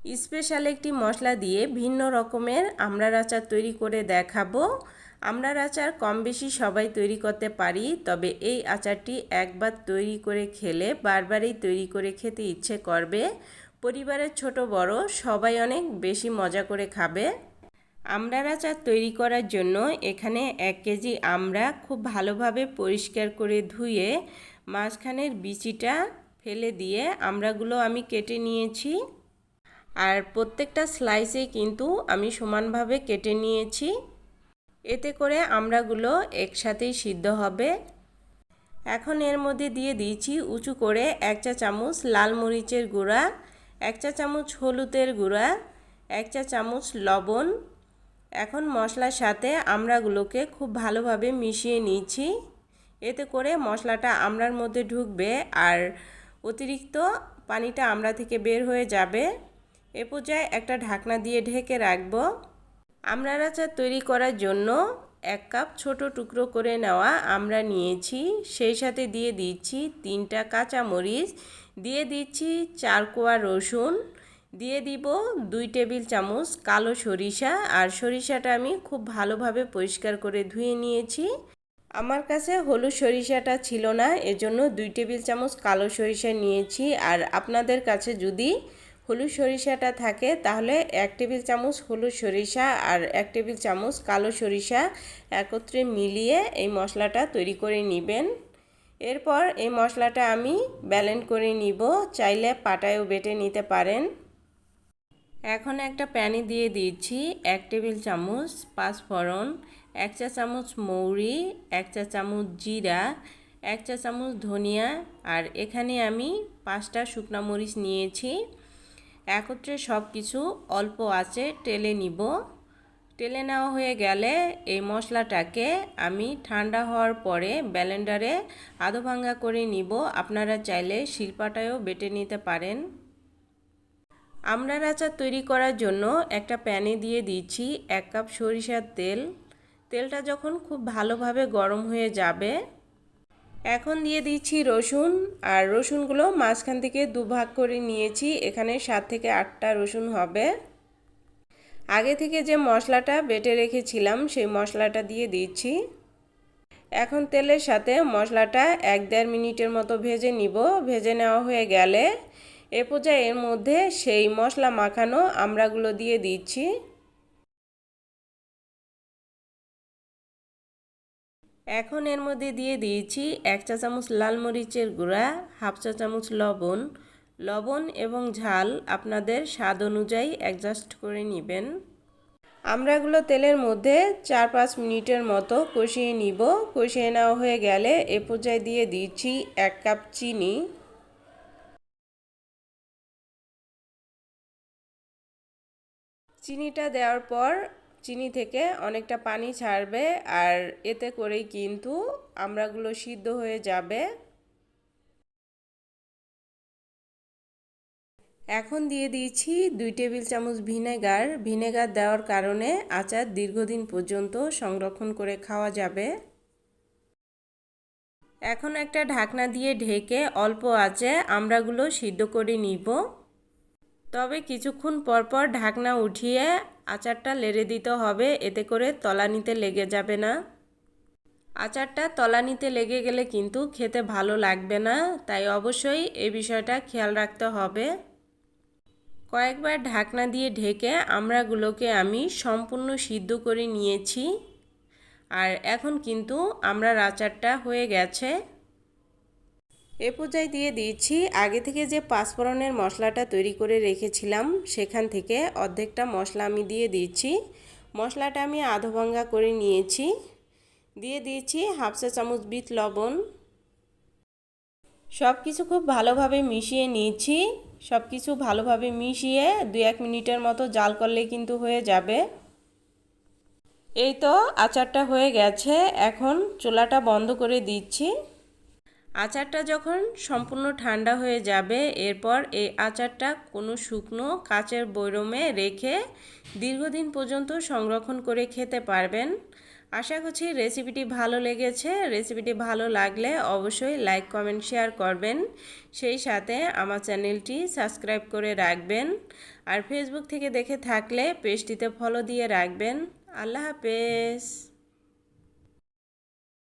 Special একটি মশলা দিয়ে ভিন্ন রকমের আমড়ার আচার তৈরি করে দেখাবো। আমড়ার আচার কম বেশি সবাই তৈরি করতে পারি, তবে এই আচারটি একবার তৈরি করে খেলে বারবারই তৈরি করে খেতে ইচ্ছে করবে। পরিবারের ছোট বড় সবাই অনেক বেশি মজা করে খাবে। আমড়ার আচার তৈরি করার জন্য এখানে এক কেজি আমড়া খুব ভালোভাবে পরিষ্কার করে ধুয়ে মাঝখানের বিচিটা ফেলে দিয়ে আমড়াগুলো আমি কেটে নিয়েছি। আর প্রত্যেকটা স্লাইসে কিন্তু আমি সমানভাবে কেটে নিয়েছি। এতে করে আমড়াগুলো একসাথেই সিদ্ধ হবে। এখন এর মধ্যে দিয়ে দিয়েছি উঁচু করে এক চা চামচ লাল মরিচের গুঁড়া, এক চা চামচ হলুদের গুঁড়া, এক চা চামচ লবণ। এখন মশলার সাথে আমড়াগুলোকে খুব ভালোভাবে মিশিয়ে নিয়েছি। এতে করে মশলাটা আমড়ার মধ্যে ঢুকবে আর অতিরিক্ত পানিটা আমড়া থেকে বের হয়ে যাবে। এ পর্যায়ে একটা ঢাকনা দিয়ে ঢেকে রাখব। আমড়ার আচার তৈরি করার জন্য এক কাপ ছোট টুকরো করে নেওয়া আমরা নিয়েছি। সেই সাথে দিয়ে দিচ্ছি তিনটা কাঁচা মরিচ দিয়ে দিচ্ছি চার কোয়া রসুন, দিয়ে দিব দুই টেবিল চামচ কালো সরিষা আর সরিষাটা আমি খুব ভালোভাবে পরিষ্কার করে ধুয়ে নিয়েছি। আমার কাছে হলুদ সরিষাটা ছিল না, এজন্য দুই টেবিল চামচ কালো সরিষা নিয়েছি। আর আপনাদের কাছে যদি হলুদ সরিষাটা থাকে, তাহলে এক টেবিল চামচ হলুদ সরিষা আর এক টেবিল চামচ কালো সরিষা একত্রে মিলিয়ে এই মশলাটা তৈরি করে নেবেন। এরপর এই মশলাটা আমি ব্যালেন্ড করে নিব, চাইলে পাটায়ও বেটে নিতে পারেন। এখন একটা প্যানে দিয়ে দিচ্ছি এক টেবিল চামচ পাঁচফোড়ন এক চা চামচ মৌরি, এক চা চামচ জিরা, এক চা চামচ ধনিয়া আর এখানে আমি পাঁচটা শুকনা মরিচ নিয়েছি। একত্রে সব কিছু অল্প আছে টেলে নিব। টেলে নেওয়া হয়ে গেলে এই মশলাটাকে আমি ঠান্ডা হওয়ার পরে ব্যালেন্ডারে আধো ভাঙ্গা করে নিব। আপনারা চাইলে শিল্পাটায়ও বেটে নিতে পারেন। আমড়ার আচার তৈরি করার জন্য একটা প্যানে দিয়ে দিচ্ছি এক কাপ সরিষার তেল। তেলটা যখন খুব ভালোভাবে গরম হয়ে যাবে এখন দিয়ে দিচ্ছি রসুন, আর রসুনগুলো মাঝখান থেকে দুভাগ করে নিয়েছি, এখানে সাত থেকে আটটা রসুন হবে। আগে থেকে যে মশলাটা বেটে রেখেছিলাম, সেই মশলাটা দিয়ে দিচ্ছি। এখন তেলের সাথে মশলাটা এক দেড় মিনিটের মতো ভেজে নিব, ভেজে নেওয়া হয়ে গেলে এ পর্যায়ে এর মধ্যে সেই মশলা মাখানো আমড়াগুলো দিয়ে দিচ্ছি। এখন এর মধ্যে দিয়ে দিয়েছি এক চা চামচ লাল মরিচের গুঁড়া, হাফ চা চামচ লবণ। লবণ এবং ঝাল আপনাদের স্বাদ অনুযায়ী অ্যাডজাস্ট করে নেবেন। আমরা আমরাগুলো তেলের মধ্যে চার পাঁচ মিনিটের মতো কষিয়ে নিব। কষিয়ে নেওয়া হয়ে গেলে এ পর্যায়ে দিয়ে দিচ্ছি এক কাপ চিনি। চিনিটা দেওয়ার পর চিনি থেকে অনেকটা পানি ছাড়বে আর এতে করেই কিন্তু আমড়াগুলো সিদ্ধ হয়ে যাবে। এখন দিয়ে দিয়েছি দুই টেবিল চামচ ভিনেগার। ভিনেগার দেওয়ার কারণে আচার দীর্ঘদিন পর্যন্ত সংরক্ষণ করে খাওয়া যাবে। এখন একটা ঢাকনা দিয়ে ঢেকে অল্প আঁচে আমড়াগুলো সিদ্ধ করে নিব। তবে কিছুক্ষণ পরপর ঢাকনা উঠিয়ে আচারটা লেড়ে দিতে হবে, এতে করে তলানিতে লেগে যাবে না। আচারটা তলানিতে লেগে গেলে কিন্তু খেতে ভালো লাগবে না, তাই অবশ্যই এই বিষয়টা খেয়াল রাখতে হবে। কয়েকবার ঢাকনা দিয়ে ঢেকে আমরাগুলোকে আমি সম্পূর্ণ সিদ্ধ করে নিয়েছি। আর এখন কিন্তু আমরার আচারটা হয়ে গেছে। এ পর্যায়ে দিয়ে দিচ্ছি, আগে থেকে যে পাঁচফোড়নের মশলাটা তৈরি করে রেখেছিলাম সেখান থেকে অর্ধেকটা মশলা আমি দিয়ে দিচ্ছি। মশলাটা আমি আধো ভাঙ্গা করে নিয়েছি। দিয়ে দিয়েছি হাফ চা চামচ বিট লবণ। সব কিছু খুব ভালোভাবে মিশিয়ে নিয়েছি সব কিছু ভালোভাবে মিশিয়ে দু এক মিনিটের মতো জাল করলে কিন্তু হয়ে যাবে। এই তো আচারটা হয়ে গেছে। এখন চুলাটা বন্ধ করে দিচ্ছি। আচারটা যখন সম্পূর্ণ ঠান্ডা হয়ে যাবে, এরপর এই আচারটা কোনো শুকনো কাচের বৈরমে রেখে দীর্ঘদিন পর্যন্ত সংরক্ষণ করে খেতে পারবেন। আশা করছি রেসিপিটি ভালো লেগেছে। রেসিপিটি ভালো লাগলে অবশ্যই লাইক, কমেন্ট, শেয়ার করবেন। সেই সাথে আমার চ্যানেলটি সাবস্ক্রাইব করে রাখবেন। আর ফেসবুক থেকে দেখে থাকলে পেজটিতে ফলো দিয়ে রাখবেন। আল্লাহ হাফেজ।